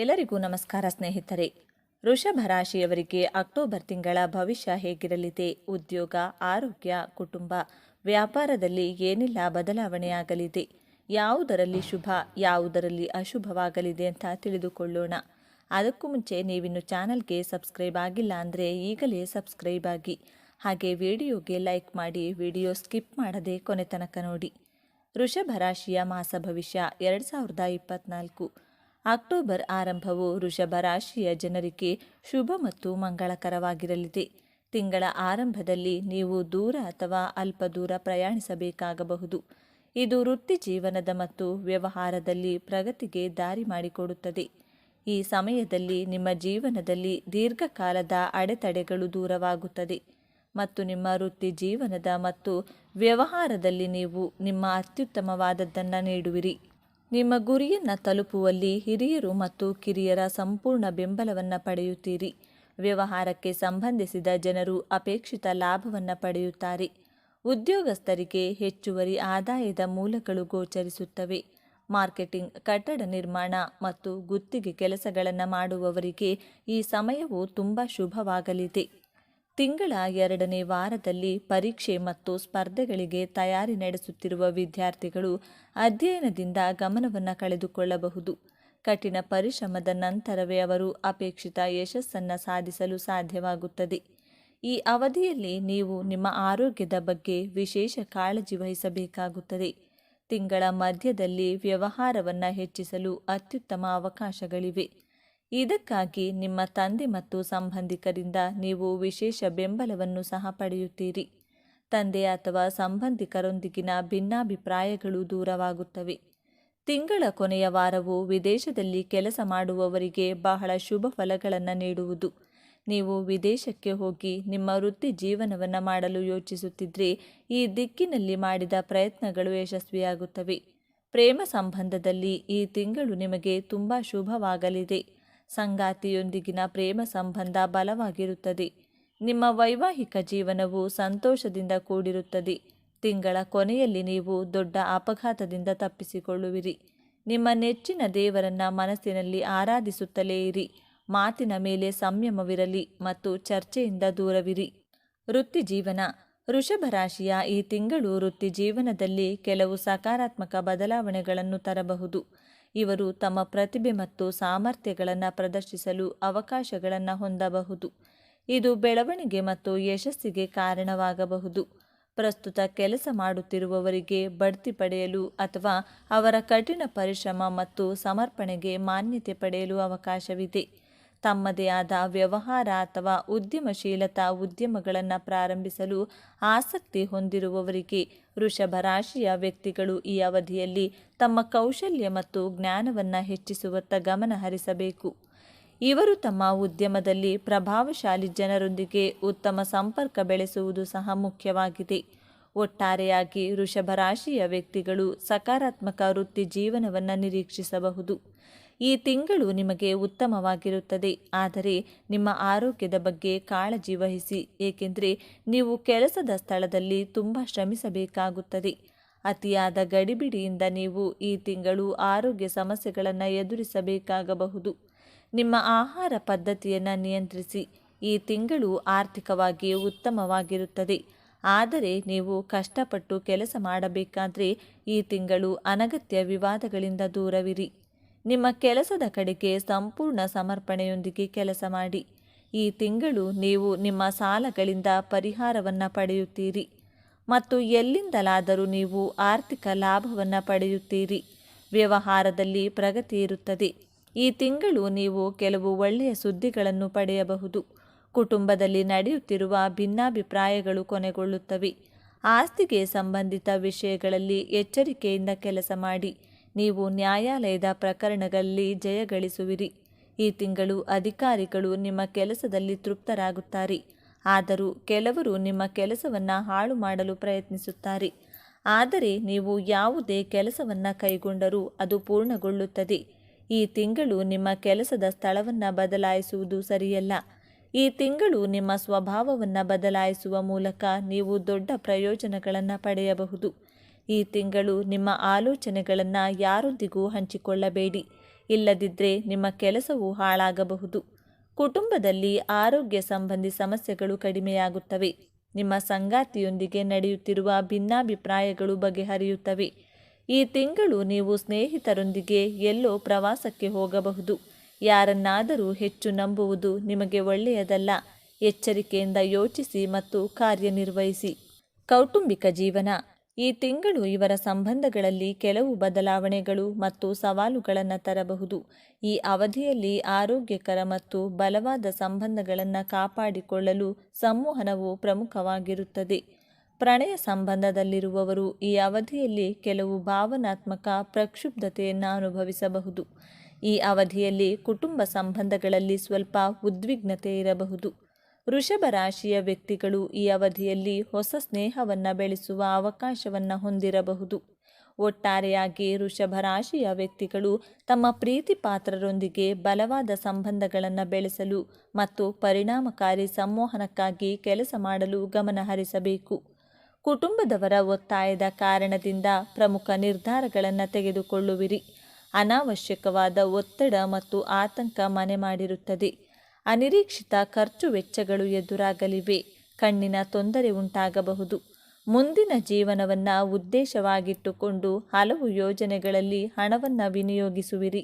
ಎಲ್ಲರಿಗೂ ನಮಸ್ಕಾರ ಸ್ನೇಹಿತರೆ. ವೃಷಭ ರಾಶಿಯವರಿಗೆ ಅಕ್ಟೋಬರ್ ತಿಂಗಳ ಭವಿಷ್ಯ ಹೇಗಿರಲಿದೆ? ಉದ್ಯೋಗ, ಆರೋಗ್ಯ, ಕುಟುಂಬ, ವ್ಯಾಪಾರದಲ್ಲಿ ಏನೆಲ್ಲ ಬದಲಾವಣೆಯಾಗಲಿದೆ? ಯಾವುದರಲ್ಲಿ ಶುಭ, ಯಾವುದರಲ್ಲಿ ಅಶುಭವಾಗಲಿದೆ ಅಂತ ತಿಳಿದುಕೊಳ್ಳೋಣ. ಅದಕ್ಕೂ ಮುಂಚೆ ನೀವಿನ್ನು ಚಾನಲ್ಗೆ ಸಬ್ಸ್ಕ್ರೈಬ್ ಆಗಿಲ್ಲ ಅಂದರೆ ಈಗಲೇ ಸಬ್ಸ್ಕ್ರೈಬ್ ಆಗಿ. ಹಾಗೆ ವಿಡಿಯೋಗೆ ಲೈಕ್ ಮಾಡಿ ವಿಡಿಯೋ ಸ್ಕಿಪ್ ಮಾಡದೆ ಕೊನೆ ತನಕ ನೋಡಿ. ವೃಷಭ ರಾಶಿಯ ಮಾಸ ಭವಿಷ್ಯ ಎರಡು ಸಾವಿರದ ಇಪ್ಪತ್ನಾಲ್ಕು. ಅಕ್ಟೋಬರ್ ಆರಂಭವು ವೃಷಭ ರಾಶಿಯ ಜನರಿಗೆ ಶುಭ ಮತ್ತು ಮಂಗಳಕರವಾಗಿರಲಿದೆ. ತಿಂಗಳ ಆರಂಭದಲ್ಲಿ ನೀವು ದೂರ ಅಥವಾ ಅಲ್ಪ ದೂರ ಪ್ರಯಾಣಿಸಬೇಕಾಗಬಹುದು. ಇದು ವೃತ್ತಿ ಜೀವನದ ಮತ್ತು ವ್ಯವಹಾರದಲ್ಲಿ ಪ್ರಗತಿಗೆ ದಾರಿ ಮಾಡಿಕೊಡುತ್ತದೆ. ಈ ಸಮಯದಲ್ಲಿ ನಿಮ್ಮ ಜೀವನದಲ್ಲಿ ದೀರ್ಘಕಾಲದ ಅಡೆತಡೆಗಳು ದೂರವಾಗುತ್ತದೆ. ಮತ್ತು ನಿಮ್ಮ ವೃತ್ತಿ ಜೀವನದ ಮತ್ತು ವ್ಯವಹಾರದಲ್ಲಿ ನೀವು ನಿಮ್ಮ ಅತ್ಯುತ್ತಮವಾದದ್ದನ್ನು ನೀಡುವಿರಿ. ನಿಮ್ಮ ಗುರಿಯನ್ನು ತಲುಪುವಲ್ಲಿ ಹಿರಿಯರು ಮತ್ತು ಕಿರಿಯರ ಸಂಪೂರ್ಣ ಬೆಂಬಲವನ್ನು ಪಡೆಯುತ್ತೀರಿ. ವ್ಯವಹಾರಕ್ಕೆ ಸಂಬಂಧಿಸಿದ ಜನರು ಅಪೇಕ್ಷಿತ ಲಾಭವನ್ನು ಪಡೆಯುತ್ತಾರೆ. ಉದ್ಯೋಗಸ್ಥರಿಗೆ ಹೆಚ್ಚುವರಿ ಆದಾಯದ ಮೂಲಗಳು ಗೋಚರಿಸುತ್ತವೆ. ಮಾರ್ಕೆಟಿಂಗ್, ಕಟ್ಟಡ ನಿರ್ಮಾಣ ಮತ್ತು ಗುತ್ತಿಗೆ ಕೆಲಸಗಳನ್ನು ಮಾಡುವವರಿಗೆ ಈ ಸಮಯವು ತುಂಬ ಶುಭವಾಗಲಿದೆ. ತಿಂಗಳ ಎರಡನೇ ವಾರದಲ್ಲಿ ಪರೀಕ್ಷೆ ಮತ್ತು ಸ್ಪರ್ಧೆಗಳಿಗೆ ತಯಾರಿ ನಡೆಸುತ್ತಿರುವ ವಿದ್ಯಾರ್ಥಿಗಳು ಅಧ್ಯಯನದಿಂದ ಗಮನವನ್ನು ಕಳೆದುಕೊಳ್ಳಬಹುದು. ಕಠಿಣ ಪರಿಶ್ರಮದ ನಂತರವೇ ಅವರು ಅಪೇಕ್ಷಿತ ಯಶಸ್ಸನ್ನು ಸಾಧಿಸಲು ಸಾಧ್ಯವಾಗುತ್ತದೆ. ಈ ಅವಧಿಯಲ್ಲಿ ನೀವು ನಿಮ್ಮ ಆರೋಗ್ಯದ ಬಗ್ಗೆ ವಿಶೇಷ ಕಾಳಜಿ ವಹಿಸಬೇಕಾಗುತ್ತದೆ. ತಿಂಗಳ ಮಧ್ಯದಲ್ಲಿ ವ್ಯವಹಾರವನ್ನು ಹೆಚ್ಚಿಸಲು ಅತ್ಯುತ್ತಮ ಅವಕಾಶಗಳಿವೆ. ಇದಕ್ಕಾಗಿ ನಿಮ್ಮ ತಂದೆ ಮತ್ತು ಸಂಬಂಧಿಕರಿಂದ ನೀವು ವಿಶೇಷ ಬೆಂಬಲವನ್ನು ಸಹ ಪಡೆಯುತ್ತೀರಿ. ತಂದೆ ಅಥವಾ ಸಂಬಂಧಿಕರೊಂದಿಗಿನ ಭಿನ್ನಾಭಿಪ್ರಾಯಗಳು ದೂರವಾಗುತ್ತವೆ. ತಿಂಗಳ ಕೊನೆಯ ವಾರವು ವಿದೇಶದಲ್ಲಿ ಕೆಲಸ ಮಾಡುವವರಿಗೆ ಬಹಳ ಶುಭ ಫಲಗಳನ್ನು ನೀಡುವುದು. ನೀವು ವಿದೇಶಕ್ಕೆ ಹೋಗಿ ನಿಮ್ಮ ವೃತ್ತಿ ಜೀವನವನ್ನು ಮಾಡಲು ಯೋಚಿಸುತ್ತಿದ್ದರೆ ಈ ದಿಕ್ಕಿನಲ್ಲಿ ಮಾಡಿದ ಪ್ರಯತ್ನಗಳು ಯಶಸ್ವಿಯಾಗುತ್ತವೆ. ಪ್ರೇಮ ಸಂಬಂಧದಲ್ಲಿ ಈ ತಿಂಗಳು ನಿಮಗೆ ತುಂಬ ಶುಭವಾಗಲಿದೆ. ಸಂಗಾತಿಯೊಂದಿಗಿನ ಪ್ರೇಮ ಸಂಬಂಧ ಬಲವಾಗಿರುತ್ತದೆ. ನಿಮ್ಮ ವೈವಾಹಿಕ ಜೀವನವು ಸಂತೋಷದಿಂದ ಕೂಡಿರುತ್ತದೆ. ತಿಂಗಳ ಕೊನೆಯಲ್ಲಿ ನೀವು ದೊಡ್ಡ ಅಪಘಾತದಿಂದ ತಪ್ಪಿಸಿಕೊಳ್ಳುವಿರಿ. ನಿಮ್ಮ ನೆಚ್ಚಿನ ದೇವರನ್ನ ಮನಸ್ಸಿನಲ್ಲಿ ಆರಾಧಿಸುತ್ತಲೇ ಇರಿ. ಮಾತಿನ ಮೇಲೆ ಸಂಯಮವಿರಲಿ ಮತ್ತು ಚರ್ಚೆಯಿಂದ ದೂರವಿರಿ. ವೃತ್ತಿ ಜೀವನ. ವೃಷಭ ರಾಶಿಯ ಈ ತಿಂಗಳು ವೃತ್ತಿ ಜೀವನದಲ್ಲಿ ಕೆಲವು ಸಕಾರಾತ್ಮಕ ಬದಲಾವಣೆಗಳನ್ನು ತರಬಹುದು. ಇವರು ತಮ್ಮ ಪ್ರತಿಭೆ ಮತ್ತು ಸಾಮರ್ಥ್ಯಗಳನ್ನು ಪ್ರದರ್ಶಿಸಲು ಅವಕಾಶಗಳನ್ನು ಹೊಂದಬಹುದು. ಇದು ಬೆಳವಣಿಗೆ ಮತ್ತು ಯಶಸ್ಸಿಗೆ ಕಾರಣವಾಗಬಹುದು. ಪ್ರಸ್ತುತ ಕೆಲಸ ಮಾಡುತ್ತಿರುವವರಿಗೆ ಬಡ್ತಿ ಪಡೆಯಲು ಅಥವಾ ಅವರ ಕಠಿಣ ಪರಿಶ್ರಮ ಮತ್ತು ಸಮರ್ಪಣೆಗೆ ಮಾನ್ಯತೆ ಪಡೆಯಲು ಅವಕಾಶವಿದೆ. ತಮ್ಮದೇ ಆದ ವ್ಯವಹಾರ ಅಥವಾ ಉದ್ಯಮಶೀಲತಾ ಉದ್ಯಮಗಳನ್ನು ಪ್ರಾರಂಭಿಸಲು ಆಸಕ್ತಿ ಹೊಂದಿರುವವರಿಗೆ ವೃಷಭ ರಾಶಿಯ ವ್ಯಕ್ತಿಗಳು ಈ ಅವಧಿಯಲ್ಲಿ ತಮ್ಮ ಕೌಶಲ್ಯ ಮತ್ತು ಜ್ಞಾನವನ್ನು ಹೆಚ್ಚಿಸುವತ್ತ ಗಮನ ಹರಿಸಬೇಕು. ಇವರು ತಮ್ಮ ಉದ್ಯಮದಲ್ಲಿ ಪ್ರಭಾವಶಾಲಿ ಜನರೊಂದಿಗೆ ಉತ್ತಮ ಸಂಪರ್ಕ ಬೆಳೆಸುವುದು ಸಹ ಮುಖ್ಯವಾಗಿದೆ. ಒಟ್ಟಾರೆಯಾಗಿ ವೃಷಭ ರಾಶಿಯ ವ್ಯಕ್ತಿಗಳು ಸಕಾರಾತ್ಮಕ ವೃತ್ತಿ ಜೀವನವನ್ನು ನಿರೀಕ್ಷಿಸಬಹುದು. ಈ ತಿಂಗಳು ನಿಮಗೆ ಉತ್ತಮವಾಗಿರುತ್ತದೆ. ಆದರೆ ನಿಮ್ಮ ಆರೋಗ್ಯದ ಬಗ್ಗೆ ಕಾಳಜಿ ವಹಿಸಿ, ಏಕೆಂದರೆ ನೀವು ಕೆಲಸದ ಸ್ಥಳದಲ್ಲಿ ತುಂಬ ಶ್ರಮಿಸಬೇಕಾಗುತ್ತದೆ. ಅತಿಯಾದ ಗಡಿಬಿಡಿಯಿಂದ ನೀವು ಈ ತಿಂಗಳು ಆರೋಗ್ಯ ಸಮಸ್ಯೆಗಳನ್ನು ಎದುರಿಸಬೇಕಾಗಬಹುದು. ನಿಮ್ಮ ಆಹಾರ ಪದ್ಧತಿಯನ್ನು ನಿಯಂತ್ರಿಸಿ, ಈ ತಿಂಗಳು ಆರ್ಥಿಕವಾಗಿ ಉತ್ತಮವಾಗಿರುತ್ತದೆ. ಆದರೆ ನೀವು ಕಷ್ಟಪಟ್ಟು ಕೆಲಸ ಮಾಡಬೇಕಾದರೆ ಈ ತಿಂಗಳು ಅನಗತ್ಯ ವಿವಾದಗಳಿಂದ ದೂರವಿರಿ. ನಿಮ್ಮ ಕೆಲಸದ ಕಡೆಗೆ ಸಂಪೂರ್ಣ ಸಮರ್ಪಣೆಯೊಂದಿಗೆ ಕೆಲಸ ಮಾಡಿ. ಈ ತಿಂಗಳು ನೀವು ನಿಮ್ಮ ಸಾಲಗಳಿಂದ ಪರಿಹಾರವನ್ನು ಪಡೆಯುತ್ತೀರಿ. ಮತ್ತು ಎಲ್ಲಿಂದಲಾದರೂ ನೀವು ಆರ್ಥಿಕ ಲಾಭವನ್ನು ಪಡೆಯುತ್ತೀರಿ. ವ್ಯವಹಾರದಲ್ಲಿ ಪ್ರಗತಿ ಇರುತ್ತದೆ. ಈ ತಿಂಗಳು ನೀವು ಕೆಲವು ಒಳ್ಳೆಯ ಸುದ್ದಿಗಳನ್ನು ಪಡೆಯಬಹುದು. ಕುಟುಂಬದಲ್ಲಿ ನಡೆಯುತ್ತಿರುವ ಭಿನ್ನಾಭಿಪ್ರಾಯಗಳು ಕೊನೆಗೊಳ್ಳುತ್ತವೆ. ಆಸ್ತಿಗೆ ಸಂಬಂಧಿತ ವಿಷಯಗಳಲ್ಲಿ ಎಚ್ಚರಿಕೆಯಿಂದ ಕೆಲಸ ಮಾಡಿ. ನೀವು ನ್ಯಾಯಾಲಯದ ಪ್ರಕರಣಗಳಲ್ಲಿ ಜಯಗಳಿಸುವಿರಿ ಈ ತಿಂಗಳು ಅಧಿಕಾರಿಗಳು ನಿಮ್ಮ ಕೆಲಸದಲ್ಲಿ ತೃಪ್ತರಾಗುತ್ತಾರೆ. ಆದರೂ ಕೆಲವರು ನಿಮ್ಮ ಕೆಲಸವನ್ನು ಹಾಳು ಮಾಡಲು ಪ್ರಯತ್ನಿಸುತ್ತಾರೆ. ಆದರೆ ನೀವು ಯಾವುದೇ ಕೆಲಸವನ್ನು ಕೈಗೊಂಡರೂ ಅದು ಪೂರ್ಣಗೊಳ್ಳುತ್ತದೆ. ಈ ತಿಂಗಳು ನಿಮ್ಮ ಕೆಲಸದ ಸ್ಥಳವನ್ನು ಬದಲಾಯಿಸುವುದು ಸರಿಯಲ್ಲ. ಈ ತಿಂಗಳು ನಿಮ್ಮ ಸ್ವಭಾವವನ್ನು ಬದಲಾಯಿಸುವ ಮೂಲಕ ನೀವು ದೊಡ್ಡ ಪ್ರಯೋಜನಗಳನ್ನು ಪಡೆಯಬಹುದು. ಈ ತಿಂಗಳು ನಿಮ್ಮ ಆಲೋಚನೆಗಳನ್ನು ಯಾರೊಂದಿಗೂ ಹಂಚಿಕೊಳ್ಳಬೇಡಿ. ಇಲ್ಲದಿದ್ದರೆ ನಿಮ್ಮ ಕೆಲಸವು ಹಾಳಾಗಬಹುದು. ಕುಟುಂಬದಲ್ಲಿ ಆರೋಗ್ಯ ಸಂಬಂಧಿ ಸಮಸ್ಯೆಗಳು ಕಡಿಮೆಯಾಗುತ್ತವೆ. ನಿಮ್ಮ ಸಂಗಾತಿಯೊಂದಿಗೆ ನಡೆಯುತ್ತಿರುವ ಭಿನ್ನಾಭಿಪ್ರಾಯಗಳು ಬಗೆಹರಿಯುತ್ತವೆ. ಈ ತಿಂಗಳು ನೀವು ಸ್ನೇಹಿತರೊಂದಿಗೆ ಎಲ್ಲೋ ಪ್ರವಾಸಕ್ಕೆ ಹೋಗಬಹುದು. ಯಾರನ್ನಾದರೂ ಹೆಚ್ಚು ನಂಬುವುದು ನಿಮಗೆ ಒಳ್ಳೆಯದಲ್ಲ. ಎಚ್ಚರಿಕೆಯಿಂದ ಯೋಚಿಸಿ ಮತ್ತು ಕಾರ್ಯನಿರ್ವಹಿಸಿ. ಕೌಟುಂಬಿಕ ಜೀವನ. ಈ ತಿಂಗಳು ಇವರ ಸಂಬಂಧಗಳಲ್ಲಿ ಕೆಲವು ಬದಲಾವಣೆಗಳು ಮತ್ತು ಸವಾಲುಗಳನ್ನು ತರಬಹುದು. ಈ ಅವಧಿಯಲ್ಲಿ ಆರೋಗ್ಯಕರ ಮತ್ತು ಬಲವಾದ ಸಂಬಂಧಗಳನ್ನು ಕಾಪಾಡಿಕೊಳ್ಳಲು ಸಂವಹನವು ಪ್ರಮುಖವಾಗಿರುತ್ತದೆ. ಪ್ರಣಯ ಸಂಬಂಧದಲ್ಲಿರುವವರು ಈ ಅವಧಿಯಲ್ಲಿ ಕೆಲವು ಭಾವನಾತ್ಮಕ ಪ್ರಕ್ಷುಬ್ಧತೆಯನ್ನು ಅನುಭವಿಸಬಹುದು. ಈ ಅವಧಿಯಲ್ಲಿ ಕುಟುಂಬ ಸಂಬಂಧಗಳಲ್ಲಿ ಸ್ವಲ್ಪ ಉದ್ವಿಗ್ನತೆ ಇರಬಹುದು. ವೃಷಭ ರಾಶಿಯ ವ್ಯಕ್ತಿಗಳು ಈ ಅವಧಿಯಲ್ಲಿ ಹೊಸ ಸ್ನೇಹವನ್ನು ಬೆಳೆಸುವ ಅವಕಾಶವನ್ನು ಹೊಂದಿರಬಹುದು. ಒಟ್ಟಾರೆಯಾಗಿ ವೃಷಭ ರಾಶಿಯ ವ್ಯಕ್ತಿಗಳು ತಮ್ಮ ಪ್ರೀತಿ ಪಾತ್ರರೊಂದಿಗೆ ಬಲವಾದ ಸಂಬಂಧಗಳನ್ನು ಬೆಳೆಸಲು ಮತ್ತು ಪರಿಣಾಮಕಾರಿ ಸಂವಹನಕ್ಕಾಗಿ ಕೆಲಸ ಮಾಡಲು ಗಮನಹರಿಸಬೇಕು ಕುಟುಂಬದವರ ಒತ್ತಾಯದ ಕಾರಣದಿಂದ ಪ್ರಮುಖ ನಿರ್ಧಾರಗಳನ್ನು ತೆಗೆದುಕೊಳ್ಳುವಿರಿ. ಅನಾವಶ್ಯಕವಾದ ಒತ್ತಡ ಮತ್ತು ಆತಂಕ ಮನೆ ಮಾಡಿರುತ್ತದೆ. ಅನಿರೀಕ್ಷಿತ ಖರ್ಚು ವೆಚ್ಚಗಳು ಎದುರಾಗಲಿವೆ. ಕಣ್ಣಿನ ತೊಂದರೆ ಉಂಟಾಗಬಹುದು. ಮುಂದಿನ ಜೀವನವನ್ನು ಉದ್ದೇಶವಾಗಿಟ್ಟುಕೊಂಡು ಹಲವು ಯೋಜನೆಗಳಲ್ಲಿ ಹಣವನ್ನು ವಿನಿಯೋಗಿಸುವಿರಿ.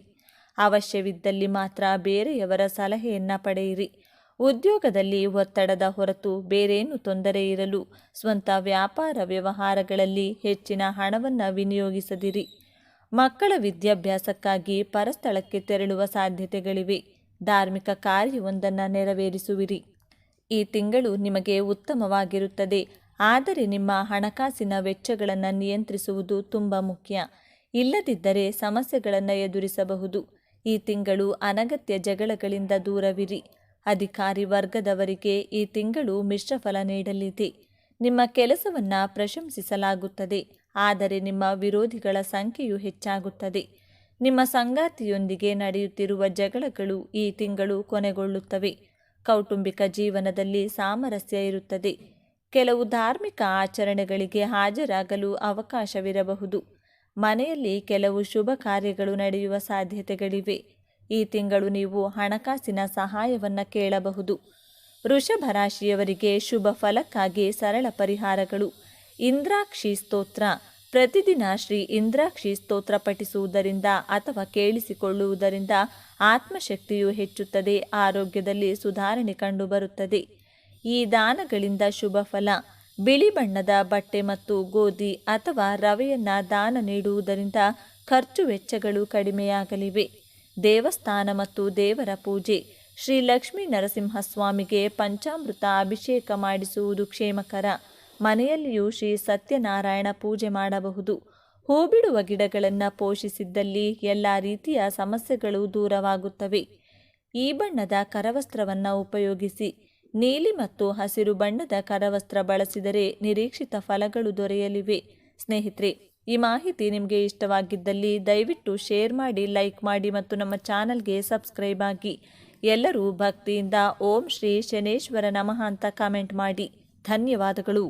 ಅವಶ್ಯವಿದ್ದಲ್ಲಿ ಮಾತ್ರ ಬೇರೆಯವರ ಸಲಹೆಯನ್ನು ಪಡೆಯಿರಿ. ಉದ್ಯೋಗದಲ್ಲಿ ಒತ್ತಡದ ಹೊರತು ಬೇರೇನು ತೊಂದರೆ ಇರಲು ಸ್ವಂತ ವ್ಯಾಪಾರ ವ್ಯವಹಾರಗಳಲ್ಲಿ ಹೆಚ್ಚಿನ ಹಣವನ್ನು ವಿನಿಯೋಗಿಸದಿರಿ. ಮಕ್ಕಳ ವಿದ್ಯಾಭ್ಯಾಸಕ್ಕಾಗಿ ಪರಸ್ಥಳಕ್ಕೆ ತೆರಳುವ ಸಾಧ್ಯತೆಗಳಿವೆ. ಧಾರ್ಮಿಕ ಕಾರ್ಯವೊಂದನ್ನು ನೆರವೇರಿಸುವಿರಿ. ಈ ತಿಂಗಳು ನಿಮಗೆ ಉತ್ತಮವಾಗಿರುತ್ತದೆ. ಆದರೆ ನಿಮ್ಮ ಹಣಕಾಸಿನ ವೆಚ್ಚಗಳನ್ನು ನಿಯಂತ್ರಿಸುವುದು ತುಂಬ ಮುಖ್ಯ. ಇಲ್ಲದಿದ್ದರೆ ಸಮಸ್ಯೆಗಳನ್ನು ಎದುರಿಸಬಹುದು. ಈ ತಿಂಗಳು ಅನಗತ್ಯ ಜಗಳಗಳಿಂದ ದೂರವಿರಿ. ಅಧಿಕಾರಿ ವರ್ಗದವರಿಗೆ ಈ ತಿಂಗಳು ಮಿಶ್ರಫಲ ನೀಡಲಿದೆ. ನಿಮ್ಮ ಕೆಲಸವನ್ನು ಪ್ರಶಂಸಿಸಲಾಗುತ್ತದೆ. ಆದರೆ ನಿಮ್ಮ ವಿರೋಧಿಗಳ ಸಂಖ್ಯೆಯು ಹೆಚ್ಚಾಗುತ್ತದೆ. ನಿಮ್ಮ ಸಂಗಾತಿಯೊಂದಿಗೆ ನಡೆಯುತ್ತಿರುವ ಜಗಳಗಳು ಈ ತಿಂಗಳು ಕೊನೆಗೊಳ್ಳುತ್ತವೆ. ಕೌಟುಂಬಿಕ ಜೀವನದಲ್ಲಿ ಸಾಮರಸ್ಯ ಇರುತ್ತದೆ. ಕೆಲವು ಧಾರ್ಮಿಕ ಆಚರಣೆಗಳಿಗೆ ಹಾಜರಾಗಲು ಅವಕಾಶವಿರಬಹುದು. ಮನೆಯಲ್ಲಿ ಕೆಲವು ಶುಭ ಕಾರ್ಯಗಳು ನಡೆಯುವ ಸಾಧ್ಯತೆಗಳಿವೆ. ಈ ತಿಂಗಳು ನೀವು ಹಣಕಾಸಿನ ಸಹಾಯವನ್ನು ಕೇಳಬಹುದು. ವೃಷಭ ರಾಶಿಯವರಿಗೆ ಶುಭ ಫಲಕ್ಕಾಗಿ ಸರಳ ಪರಿಹಾರಗಳು. ಇಂದ್ರಾಕ್ಷಿ ಸ್ತೋತ್ರ ಪ್ರತಿದಿನ ಶ್ರೀ ಇಂದ್ರಾಕ್ಷಿ ಸ್ತೋತ್ರ ಪಠಿಸುವುದರಿಂದ ಅಥವಾ ಕೇಳಿಸಿಕೊಳ್ಳುವುದರಿಂದ ಆತ್ಮಶಕ್ತಿಯು ಹೆಚ್ಚುತ್ತದೆ, ಆರೋಗ್ಯದಲ್ಲಿ ಸುಧಾರಣೆ ಕಂಡುಬರುತ್ತದೆ. ಈ ದಾನಗಳಿಂದ ಶುಭ ಫಲ. ಬಿಳಿ ಬಣ್ಣದ ಬಟ್ಟೆ ಮತ್ತು ಗೋಧಿ ಅಥವಾ ರವೆಯನ್ನು ದಾನ ನೀಡುವುದರಿಂದ ಖರ್ಚು ವೆಚ್ಚಗಳು ಕಡಿಮೆಯಾಗಲಿವೆ. ದೇವಸ್ಥಾನ ಮತ್ತು ದೇವರ ಪೂಜೆ. ಶ್ರೀ ಲಕ್ಷ್ಮೀ ನರಸಿಂಹಸ್ವಾಮಿಗೆ ಪಂಚಾಮೃತ ಅಭಿಷೇಕ ಮಾಡಿಸುವುದು ಕ್ಷೇಮಕರ. ಮನೆಯಲ್ಲಿಯೂ ಶ್ರೀ ಸತ್ಯನಾರಾಯಣ ಪೂಜೆ ಮಾಡಬಹುದು. ಹೂ ಬಿಡುವ ಗಿಡಗಳನ್ನು ಪೋಷಿಸಿದ್ದಲ್ಲಿ ಎಲ್ಲ ರೀತಿಯ ಸಮಸ್ಯೆಗಳು ದೂರವಾಗುತ್ತವೆ. ಈ ಬಣ್ಣದ ಕರವಸ್ತ್ರವನ್ನು ಉಪಯೋಗಿಸಿ, ನೀಲಿ ಮತ್ತು ಹಸಿರು ಬಣ್ಣದ ಕರವಸ್ತ್ರ ಬಳಸಿದರೆ ನಿರೀಕ್ಷಿತ ಫಲಗಳು ದೊರೆಯಲಿವೆ. ಸ್ನೇಹಿತರೆ, ಈ ಮಾಹಿತಿ ನಿಮಗೆ ಇಷ್ಟವಾಗಿದ್ದಲ್ಲಿ ದಯವಿಟ್ಟು ಶೇರ್ ಮಾಡಿ, ಲೈಕ್ ಮಾಡಿ ಮತ್ತು ನಮ್ಮ ಚಾನಲ್ಗೆ ಸಬ್ಸ್ಕ್ರೈಬ್ ಆಗಿ. ಎಲ್ಲರೂ ಭಕ್ತಿಯಿಂದ ಓಂ ಶ್ರೀ ಶನೇಶ್ವರ ನಮಃ ಅಂತ ಕಾಮೆಂಟ್ ಮಾಡಿ. ಧನ್ಯವಾದಗಳು.